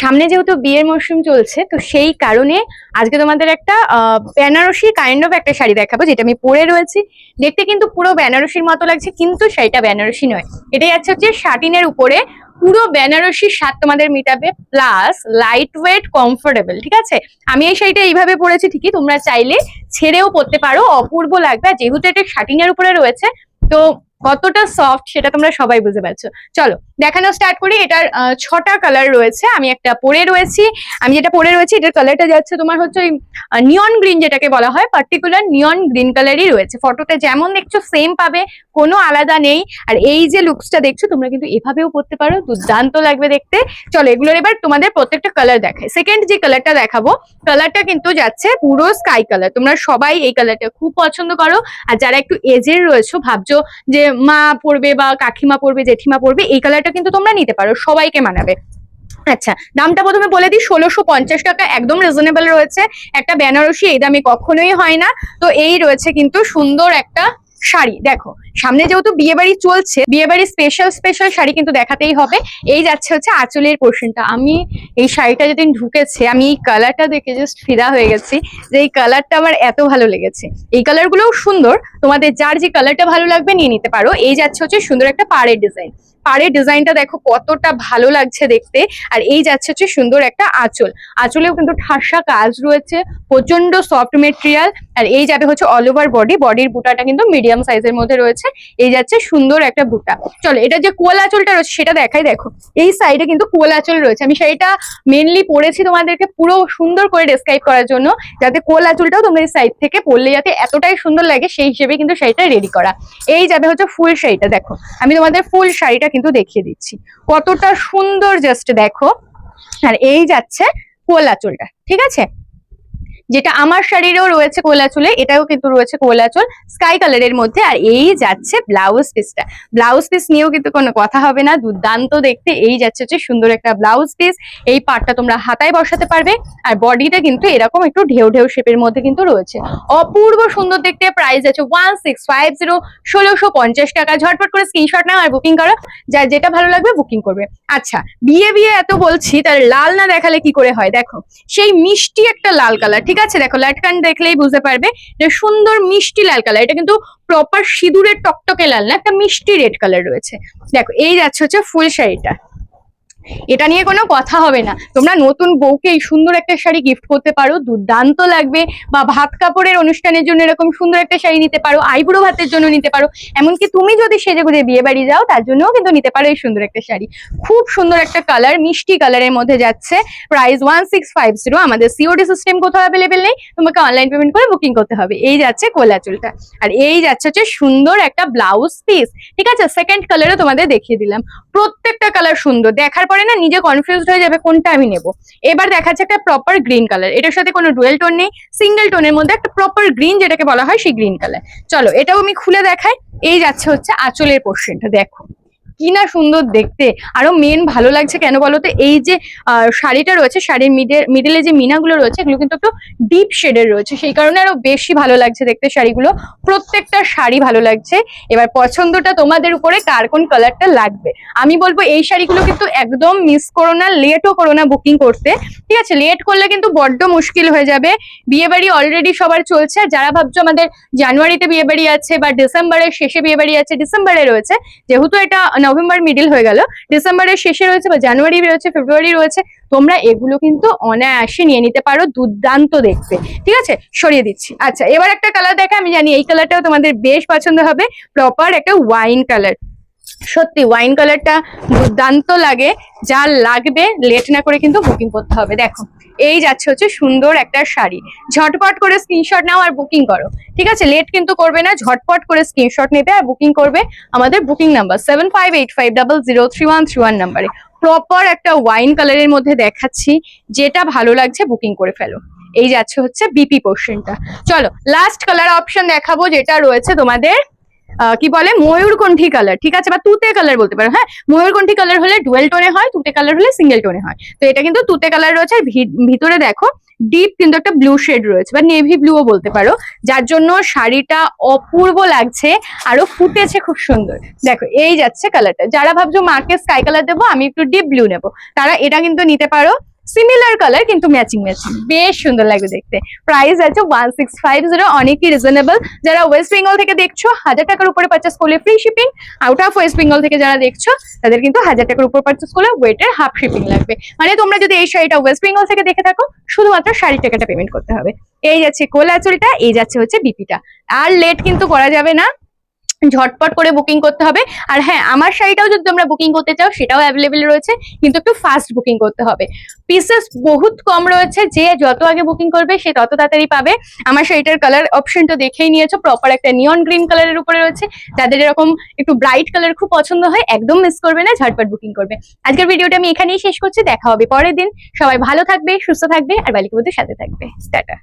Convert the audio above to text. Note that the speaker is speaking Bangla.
সামনে যেহেতু বিয়ের মরশুম চলছে, তো সেই কারণে আজকে তোমাদের একটা বেনারসি কাইন্ড অফ একটা শাড়ি দেখাবো, যেটা আমি পরে রয়েছি। দেখতে কিন্তু পুরো বেনারসির মতো লাগছে, কিন্তু শাড়িটা বেনারসি নয়। এটাই আছে হচ্ছে শাটিনের উপরে পুরো বেনারসির স্বাদ তোমাদের মিটাবে প্লাস লাইট ওয়েট কমফোর্টেবল ঠিক আছে? আমি এই শাড়িটা এইভাবে পরেছি ঠিকই, তোমরা চাইলে ছেড়েও পরতে পারো, অপূর্ব লাগবে। যেহেতু এটা শাটিনের উপরে রয়েছে, তো কতটা সফট সেটা তোমরা সবাই বুঝে পারছ। চলো, দেখানো স্টার্ট করি। এটার ছটা কালার রয়েছে। আমি একটা পরে রয়েছি। আমি যেটা পরে রয়েছি, এটার কালারটা যাচ্ছে তোমার হচ্ছে ওই নিয়ন গ্রিন যেটাকে বলা হয় পার্টিকুলার নিয়ন গ্রিন কালারই রয়েছে। ফটোতে যেমন দেখছ সেম পাবে। কোনো আলাদা নেই। আর এই যে লুকসটা দেখছ, তোমরা কিন্তু এভাবেও পড়তে পারো, দুর্দান্ত লাগবে দেখতে। চলো, এগুলোর এবার তোমাদের প্রত্যেকটা কালার দেখায় সেকেন্ড যে কালারটা দেখাবো কালারটা কিন্তু যাচ্ছে পুরো স্কাই কালার তোমরা সবাই এই কালারটা খুব পছন্দ করো। আর যারা একটু এজের রয়েছো, ভাবছ যে মা পড়বে বা কাকিমা পড়বে জেঠিমা পড়বে এই কালারটা কিন্তু তোমরা নিতে পারো, সবাইকে মানাবে। আচ্ছা দামটা প্রথমে বলে দিই, ষোলোশো পঞ্চাশ টাকা, একদম রিজনেবল রয়েছে। একটা বেনারসি, এই দামে কখনোই হয় না। তো এই রয়েছে কিন্তু সুন্দর একটা শাড়ি। দেখো, সামনে যেহেতু বিয়ে বাড়ি চলছে বিয়ে বাড়ি স্পেশাল স্পেশাল শাড়ি কিন্তু দেখাতেই হবে। এই যাচ্ছে হচ্ছে আঁচলের পোর্শনটা আমি এই শাড়িটা যেদিন ঢুকেছে, আমি এই কালারটা দেখে জাস্ট ফিদা হয়ে গেছি যে এই কালারটা আমার এত ভালো লেগেছে। এই কালারগুলোও সুন্দর, তোমাদের যার যে কালারটা ভালো লাগবে নিয়ে নিতে পারো। এই যাচ্ছে হচ্ছে সুন্দর একটা পাড়ের ডিজাইন পাড়ের ডিজাইনটা দেখো কতটা ভালো লাগছে দেখতে। আর এই যাচ্ছে হচ্ছে সুন্দর একটা আঁচল। আঁচলেও কিন্তু ঠাসা কাজ রয়েছে প্রচণ্ড সফট মেটেরিয়াল আর এই যাবে হচ্ছে অল ওভার বডি বডির বুটাটা কিন্তু মিডিয়াম সাইজের মধ্যে রয়েছে, এই যাচ্ছে সুন্দর একটা বুটা। চলো, এটা যে কোল আঁচলটা রয়েছে সেটা দেখাই, দেখো। এই সাইডে কিন্তু কোল আঁচল রয়েছে। আমি সেইটা মেনলি পরেছি তোমাদেরকে পুরো সুন্দর করে ডেসক্রাইব করার জন্য, যাতে কোল আঁচলটাও তোমরা এই সাইড থেকে পরলে যাতে এতটাই সুন্দর লাগে, সেই হিসেবে কিন্তু শাড়িটা রেডি করা। এই যাবে হচ্ছে ফুল শাড়িটা, দেখো। আমি তোমাদের ফুল শাড়িটা কিন্তু দেখিয়ে দিচ্ছি। কতটা সুন্দর জাস্ট দেখো। আর এই যাচ্ছে কোলা চুলটা ঠিক আছে? যেটা আমার শাড়িরও রয়েছে কোলা চুলে এটাও কিন্তু রয়েছে কোলা চুল স্কাই কালারের মধ্যে, আর এই যাচ্ছে ব্লাউজ পিসটা ব্লাউজ পিস নিয়েও কিন্তু কোনো কথা হবে না, দুর্দান্ত দেখতে। এই যাচ্ছে হচ্ছে সুন্দর একটা ব্লাউজ পিস এই পাটটা তোমরা হাতায় বসাতে পারবে, আর বডিটা কিন্তু এরকম একটু ঢেউ ঢেউ শেপের মধ্যে কিন্তু রয়েছে। অপূর্ব সুন্দর দেখতে প্রাইস আছে ওয়ান সিক্স ফাইভ জিরো ষোলোশো পঞ্চাশ টাকা। ঝটপট করে স্ক্রিনশট নাও আর বুকিং করো। যা যেটা ভালো লাগবে বুকিং করবে। আচ্ছা বিয়ে বিয়ে এত বলছি, তার লাল না দেখালে কি করে হয়? দেখো, সেই মিষ্টি একটা লাল কালার ঠিক আছে? দেখো, লাটকান দেখলেই বুঝতে পারবে যে সুন্দর মিষ্টি লাল কালার এটা কিন্তু প্রপার সিঁদুরের টকটকে লাল না, একটা মিষ্টি রেড কালার রয়েছে। দেখো, এই যাচ্ছে হচ্ছে ফুল শাড়িটা এটা নিয়ে কোনো কথা হবে না। তোমরা নতুন বউকে এই সুন্দর একটা শাড়ি গিফট করতে পারো, দুর্দান্ত লাগবে বা ভাত কাপড়ের অনুষ্ঠানের জন্য এরকম সুন্দর একটা শাড়ি নিতে পারো, আইবুড়ো ভাতের জন্য নিতে পারো। এমনকি তুমি যদি সেজে গুজে বিয়ে বাড়ি যাও, তার জন্যও কিন্তু নিতে পারো এই সুন্দর একটা শাড়ি। খুব সুন্দর একটা কালার মিষ্টি কালারের মধ্যে যাচ্ছে। Price one six five zero আমাদের সিওডি সিস্টেম কোথাও অ্যাভেলেবেল নেই। তোমাকে অনলাইন পেমেন্ট করে বুকিং করতে হবে। এই যাচ্ছে কোলা চুলটা আর এই যাচ্ছে হচ্ছে সুন্দর একটা ব্লাউজ পিস ঠিক আছে? সেকেন্ড কালারও তোমাদের দেখিয়ে দিলাম। প্রত্যেকটা কালার সুন্দর। দেখার পরে না নিজে কনফিউজ হয়ে যাবে কোনটা আমি নেব। এবার দেখাচ্ছে একটা প্রপার গ্রিন কালার এটার সাথে কোনো ডুয়েল টোন নেই সিঙ্গেল টোনের মধ্যে একটা প্রপার গ্রিন যেটাকে বলা হয় সেই গ্রিন কালার চলো এটাও আমি খুলে দেখাই। এই যাচ্ছে হচ্ছে আঁচলের পোর্শনটা দেখো। কি না সুন্দর দেখতে। আরও মেন ভালো লাগছে কেন বলো তো এই যে শাড়িটা রয়েছে, শাড়ির মিডের মিডলে যে মিনাগুলো রয়েছে, এগুলো কিন্তু একটু ডিপ শেডের রয়েছে। সেই কারণে আরও বেশি ভালো লাগছে দেখতে শাড়িগুলো। প্রত্যেকটা শাড়ি ভালো লাগছে। এবার পছন্দটা তোমাদের উপরে, কার কোন কালারটা লাগবে। আমি বলব, এই শাড়িগুলো কিন্তু একদম মিস করো না লেটও করো না বুকিং করতে। ঠিক আছে? লেট করলে কিন্তু বড্ড মুশকিল হয়ে যাবে। বিয়ে বাড়ি অলরেডি সবার চলছে। যারা ভাবছ আমাদের জানুয়ারিতে বিয়ে বাড়ি আছে বা ডিসেম্বরের শেষে বিয়ে বাড়ি আছে, ডিসেম্বরে রয়েছে, যেহেতু এটা নভেম্বর মিডিল হয়ে গেল। ডিসেম্বরের শেষে রয়েছে বা জানুয়ারি রয়েছে, ফেব্রুয়ারি রয়েছে, তোমরা এগুলো কিন্তু অনায়াসে নিয়ে নিতে পারো, দুর্দান্ত দেখতে। ঠিক আছে? সরিয়ে দিচ্ছি। আচ্ছা এবার একটা কালার দেখে আমি জানি, এই কালারটাও তোমাদের বেশ পছন্দ হবে। প্রপার একটা ওয়াইন কালার সত্যি ওয়াইন কালারটা দুর্দান্ত লাগে। যা লাগবে লেট না করে কিন্তু বুকিং করতে হবে। দেখো, এই যাচ্ছে হচ্ছে সুন্দর একটা শাড়ি। ঝটপট করে স্ক্রিনশট নাও আর বুকিং করো। ঠিক আছে? লেট কিন্তু করবে না, ঝটপট করে স্ক্রিনশট নেবে আর বুকিং করবে আমাদের booking number seven five eight five double zero three one three one নাম্বারে প্রপার একটা ওয়াইন কালারের মধ্যে দেখাচ্ছি, যেটা ভালো লাগছে বুকিং করে ফেলো। এই যাচ্ছে হচ্ছে বিপি পোর্শনটা চলো লাস্ট কালার অপশন দেখাবো যেটা রয়েছে তোমাদের কি বলে? ময়ূরকণ্ঠী কালার ঠিক আছে? বা তুতে কালার বলতে পারো হ্যাঁ? ময়ূরকণ্ঠী কালার হলে ডুয়েল টোনে হয়, তুতে কালার হলে সিঙ্গেল টোনে হয়। তো এটা কিন্তু তুতে কালার রয়েছে। ভিতরে দেখো ডিপ কিন্তু একটা ব্লু শেড রয়েছে, বা নেভি ব্লুও বলতে পারো। যার জন্য শাড়িটা অপূর্ব লাগছে, আরও ফুটেছে খুব সুন্দর। দেখো, এই যাচ্ছে কালারটা যারা ভাবছ, মাকে স্কাই কালার দেবো, আমি একটু ডিপ ব্লু নেব। তারা এটা কিন্তু নিতে পারো। সিমিলার কালার কিন্তু ম্যাচিং ম্যাচিং বেশ সুন্দর লাগবে দেখতে। প্রাইস আছে ওয়ান সিক্স ফাইভ জিরো অনেকই রিজনেবল যারা ওয়েস্ট বেঙ্গল থেকে দেখছ, হাজার টাকার উপরে পারচেস করলে free shipping out of West Bengal থেকে যারা দেখছ, তাদের কিন্তু হাজার টাকার উপর পারচেস করলে ওয়েটের হাফ শিপিং লাগবে। মানে তোমরা যদি এই শাড়িটা ওয়েস্ট বেঙ্গল থেকে দেখে থাকো, শুধুমাত্র শাড়ি টাকাটা পেমেন্ট করতে হবে। এই যাচ্ছে কোলাচলটা এই যাচ্ছে হচ্ছে বিপিটা। আর লেট কিন্তু করা যাবে না। ঝটপট করে বুকিং করতে হবে। আর হ্যাঁ আমার শাড়িটাও যদি তোমরা বুকিং করতে চাও, সেটাও অ্যাভেলেবেল রয়েছে, কিন্তু একটু ফাস্ট বুকিং করতে হবে। পিসেস বহুত কম রয়েছে, যে যত আগে বুকিং করবে, সে তত তাড়াতাড়ি পাবে। আমার শাড়িটার কালার অপশন তো দেখেই নিয়েছো প্রপার একটা নিয়ন গ্রিন কালারের উপরে রয়েছে। যাদের এরকম একটু ব্রাইট কালার খুব পছন্দ হয়, একদম মিস করবে না, ঝটপট বুকিং করবে। আজকের ভিডিওটা আমি এখানেই শেষ করছি, দেখা হবে পরের দিন। সবাই ভালো থাকবে, সুস্থ থাকবে, আর বালিকা বন্ধুর সাথে থাকবে। টাটা।